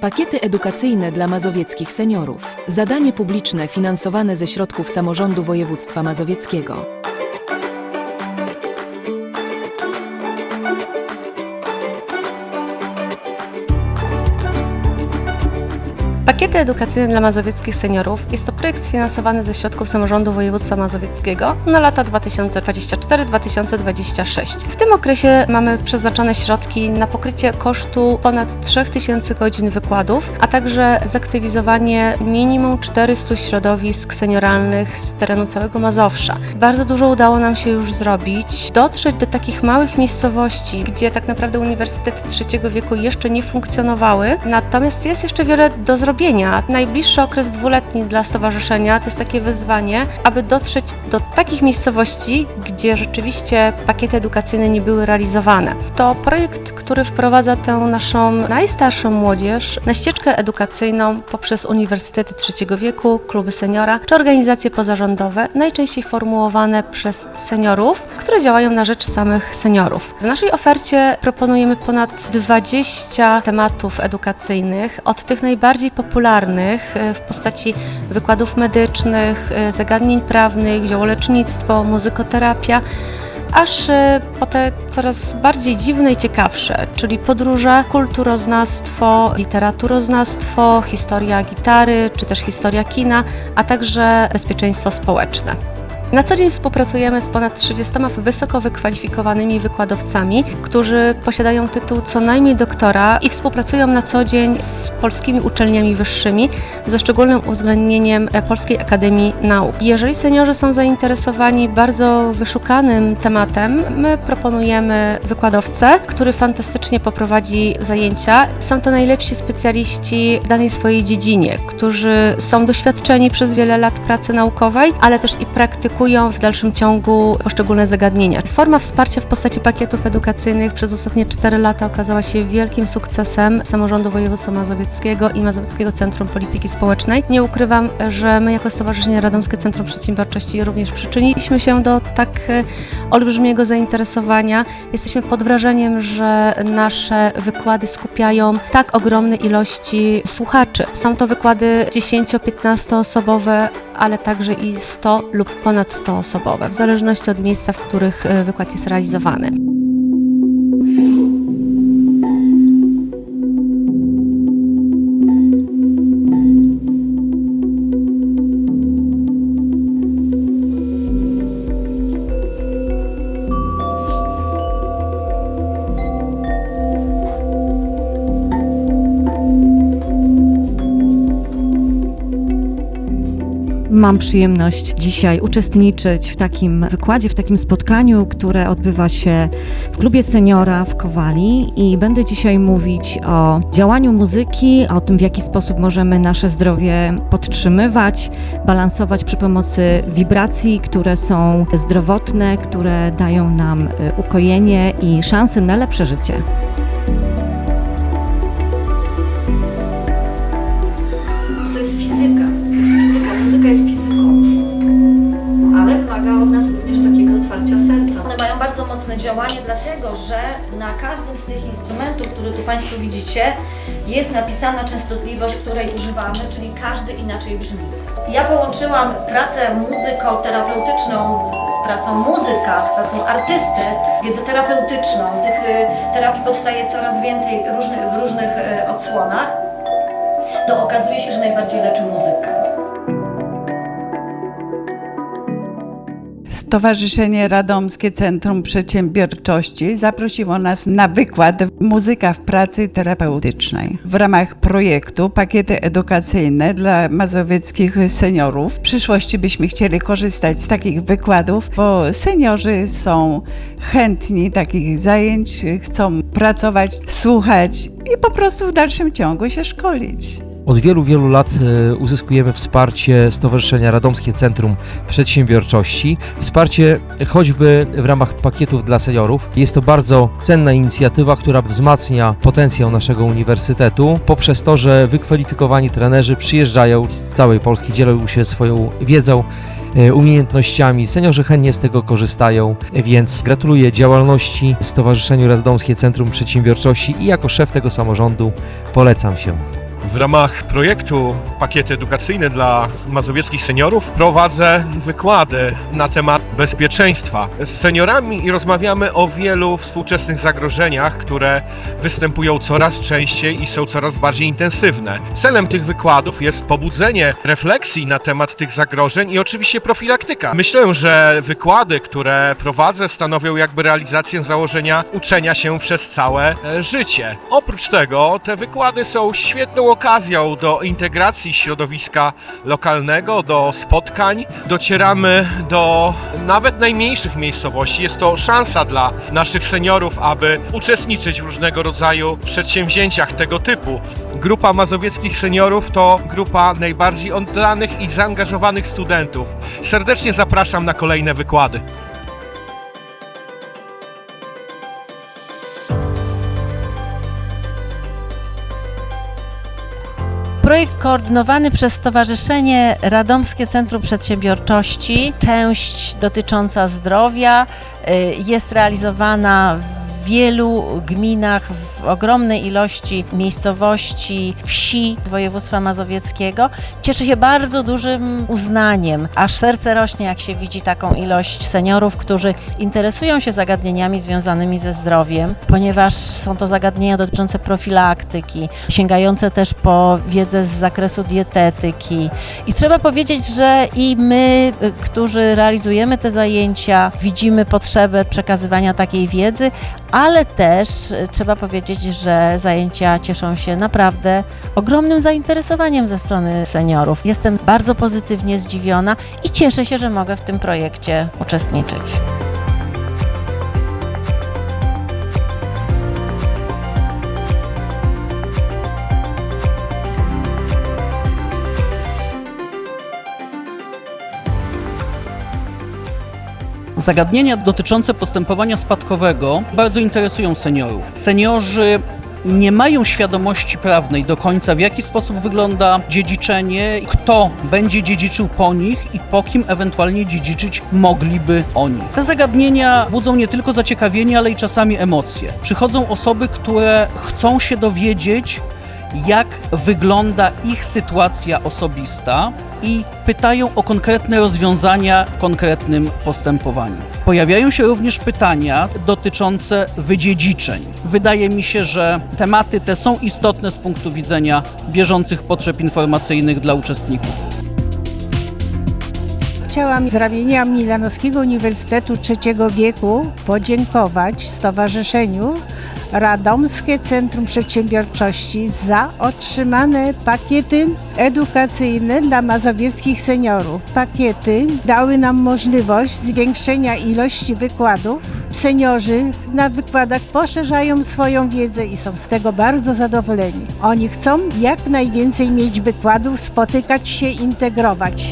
Pakiety edukacyjne dla mazowieckich seniorów. Zadanie publiczne finansowane ze środków samorządu województwa mazowieckiego. Pakiety edukacyjne dla mazowieckich seniorów jest to projekt sfinansowany ze środków samorządu województwa mazowieckiego na lata 2024-2026. W tym okresie mamy przeznaczone środki na pokrycie kosztu ponad 3000 godzin wykładów, a także zaktywizowanie minimum 400 środowisk senioralnych z terenu całego Mazowsza. Bardzo dużo udało nam się już zrobić, dotrzeć do takich małych miejscowości, gdzie tak naprawdę uniwersytety trzeciego wieku jeszcze nie funkcjonowały, natomiast jest jeszcze wiele do zrobienia. Najbliższy okres dwuletni dla stowarzyszenia to jest takie wyzwanie, aby dotrzeć do takich miejscowości, gdzie rzeczywiście pakiety edukacyjne nie były realizowane. To projekt, który wprowadza tę naszą najstarszą młodzież na ścieżkę edukacyjną poprzez uniwersytety trzeciego wieku, kluby seniora czy organizacje pozarządowe, najczęściej formułowane przez seniorów, które działają na rzecz samych seniorów. W naszej ofercie proponujemy ponad 20 tematów edukacyjnych, od tych najbardziej popularnych e, w postaci wykładów medycznych, e, zagadnień prawnych, ziołolecznictwo, muzykoterapia, aż e, po te coraz bardziej dziwne i ciekawsze, czyli podróże, kulturoznawstwo, literaturoznawstwo, historia gitary, czy też historia kina, a także bezpieczeństwo społeczne. Na co dzień współpracujemy z ponad 30 wysoko wykwalifikowanymi wykładowcami, którzy posiadają tytuł co najmniej doktora i współpracują na co dzień z polskimi uczelniami wyższymi ze szczególnym uwzględnieniem e, Polskiej Akademii Nauk. Jeżeli seniorzy są zainteresowani bardzo wyszukanym tematem, my proponujemy wykładowcę, który fantastycznie poprowadzi zajęcia. Są to najlepsi specjaliści w danej swojej dziedzinie, którzy są doświadczeni przez wiele lat pracy naukowej, ale też i praktykują w dalszym ciągu poszczególne zagadnienia. Forma wsparcia w postaci pakietów edukacyjnych przez ostatnie 4 lata okazała się wielkim sukcesem samorządu województwa mazowieckiego i Mazowieckiego Centrum Polityki Społecznej. Nie ukrywam, że my jako Stowarzyszenie Radomskie Centrum Przedsiębiorczości również przyczyniliśmy się do tak e, olbrzymiego zainteresowania. Jesteśmy pod wrażeniem, że nasze wykłady skupiają tak ogromne ilości słuchaczy. Są to wykłady 10-15 osobowe, ale także i 100 lub ponad 100 osobowe, w zależności od miejsca, w których e, wykład jest realizowany. Mam przyjemność dzisiaj uczestniczyć w takim wykładzie, w takim spotkaniu, które odbywa się w klubie seniora w Kowali i będę dzisiaj mówić o działaniu muzyki, o tym w jaki sposób możemy nasze zdrowie podtrzymywać, balansować przy pomocy wibracji, które są zdrowotne, które dają nam y, ukojenie i szansę na lepsze życie. Widzicie, jest napisana częstotliwość, której używamy, czyli każdy inaczej brzmi. Ja połączyłam pracę muzykoterapeutyczną z, z pracą muzyka, z pracą artysty, wiedzę terapeutyczną. Tych y, terapii powstaje coraz więcej różnych, w różnych y, odsłonach. To okazuje się, że najbardziej leczy muzyka. Stowarzyszenie Radomskie Centrum Przedsiębiorczości zaprosiło nas na wykład Muzyka w pracy terapeutycznej. W ramach projektu Pakiety edukacyjne dla mazowieckich seniorów. W przyszłości byśmy chcieli korzystać z takich wykładów, bo seniorzy są chętni takich zajęć, chcą pracować, słuchać i po prostu w dalszym ciągu się szkolić. Od wielu, wielu lat e, uzyskujemy wsparcie Stowarzyszenia Radomskie Centrum Przedsiębiorczości. Wsparcie choćby w ramach pakietów dla seniorów. Jest to bardzo cenna inicjatywa, która wzmacnia potencjał naszego uniwersytetu poprzez to, że wykwalifikowani trenerzy przyjeżdżają z całej Polski, dzielą się swoją wiedzą e, umiejętnościami. Seniorzy chętnie z tego korzystają, więc gratuluję działalności Stowarzyszeniu Radomskie Centrum Przedsiębiorczości i jako szef tego samorządu polecam się. W ramach projektu Pakiety Edukacyjne dla Mazowieckich Seniorów prowadzę wykłady na temat bezpieczeństwa z seniorami i rozmawiamy o wielu współczesnych zagrożeniach, które występują coraz częściej i są coraz bardziej intensywne. Celem tych wykładów jest pobudzenie refleksji na temat tych zagrożeń i oczywiście profilaktyka. Myślę, że wykłady, które prowadzę, stanowią jakby realizację założenia uczenia się przez całe życie. Oprócz tego te wykłady są świetną okazją do integracji środowiska lokalnego, do spotkań. Docieramy do nawet najmniejszych miejscowości. Jest to szansa dla naszych seniorów, aby uczestniczyć w różnego rodzaju przedsięwzięciach tego typu. Grupa mazowieckich seniorów to grupa najbardziej oddanych i zaangażowanych studentów. Serdecznie zapraszam na kolejne wykłady. Projekt koordynowany przez Stowarzyszenie Radomskie Centrum Przedsiębiorczości, część dotycząca zdrowia, y, jest realizowana w wielu gminach, w ogromnej ilości miejscowości, wsi województwa mazowieckiego. Cieszy się bardzo dużym uznaniem, aż serce rośnie, jak się widzi taką ilość seniorów, którzy interesują się zagadnieniami związanymi ze zdrowiem, ponieważ są to zagadnienia dotyczące profilaktyki, sięgające też po wiedzę z zakresu dietetyki. I trzeba powiedzieć, że i my, którzy realizujemy te zajęcia, widzimy potrzebę przekazywania takiej wiedzy, ale też y, trzeba powiedzieć, że zajęcia cieszą się naprawdę ogromnym zainteresowaniem ze strony seniorów. Jestem bardzo pozytywnie zdziwiona i cieszę się, że mogę w tym projekcie uczestniczyć. Zagadnienia dotyczące postępowania spadkowego bardzo interesują seniorów. Seniorzy nie mają świadomości prawnej do końca, w jaki sposób wygląda dziedziczenie, kto będzie dziedziczył po nich i po kim ewentualnie dziedziczyć mogliby oni. Te zagadnienia budzą nie tylko zaciekawienie, ale i czasami emocje. Przychodzą osoby, które chcą się dowiedzieć, jak wygląda ich sytuacja osobista i pytają o konkretne rozwiązania w konkretnym postępowaniu. Pojawiają się również pytania dotyczące wydziedziczeń. Wydaje mi się, że tematy te są istotne z punktu widzenia bieżących potrzeb informacyjnych dla uczestników. Chciałam z ramienia Milanowskiego Uniwersytetu Trzeciego Wieku podziękować Stowarzyszeniu Radomskie Centrum Przedsiębiorczości za otrzymane pakiety edukacyjne dla mazowieckich seniorów. Pakiety dały nam możliwość zwiększenia ilości wykładów. Seniorzy na wykładach poszerzają swoją wiedzę i są z tego bardzo zadowoleni. Oni chcą jak najwięcej mieć wykładów, spotykać się, integrować.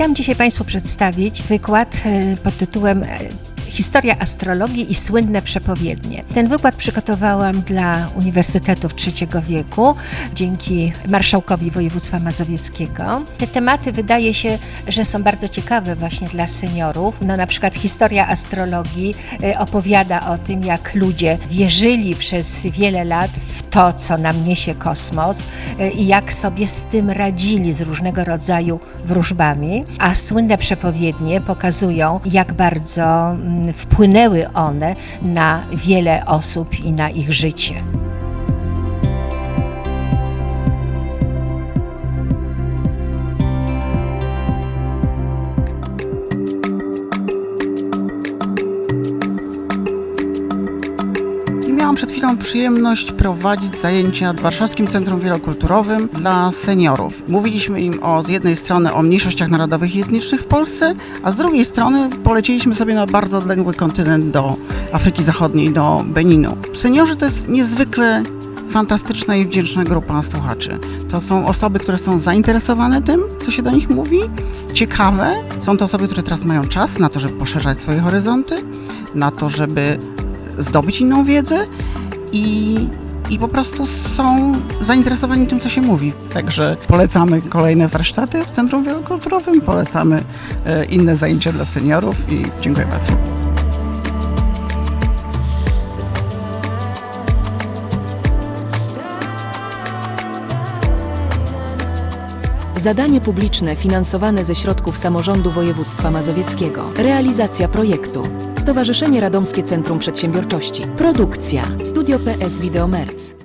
Chciałam dzisiaj Państwu przedstawić wykład e, pod tytułem e, Historia astrologii i słynne przepowiednie. Ten wykład przygotowałam dla Uniwersytetów Trzeciego Wieku dzięki marszałkowi województwa mazowieckiego. Te tematy wydaje się, że są bardzo ciekawe właśnie dla seniorów. No na przykład historia astrologii e, opowiada o tym, jak ludzie wierzyli przez wiele lat w to, co nam niesie kosmos e, i jak sobie z tym radzili z różnego rodzaju wróżbami, a słynne przepowiednie pokazują, jak bardzo mm, wpłynęły one na wiele osób i na ich życie. Chwilą przyjemność prowadzić zajęcia w Warszawskim Centrum Wielokulturowym dla seniorów. Mówiliśmy im o, z jednej strony o mniejszościach narodowych i etnicznych w Polsce, a z drugiej strony poleciliśmy sobie na bardzo odległy kontynent do Afryki Zachodniej, do Beninu. Seniorzy to jest niezwykle fantastyczna i wdzięczna grupa słuchaczy. To są osoby, które są zainteresowane tym, co się do nich mówi, ciekawe. Są to osoby, które teraz mają czas na to, żeby poszerzać swoje horyzonty, na to, żeby zdobyć inną wiedzę i i po prostu są zainteresowani tym, co się mówi. Także polecamy kolejne warsztaty w Centrum Wielokulturowym, polecamy e, inne zajęcia dla seniorów i dziękuję bardzo. Zadanie publiczne finansowane ze środków samorządu województwa mazowieckiego. Realizacja projektu. Stowarzyszenie Radomskie Centrum Przedsiębiorczości. Produkcja. Studio PS Video Merc.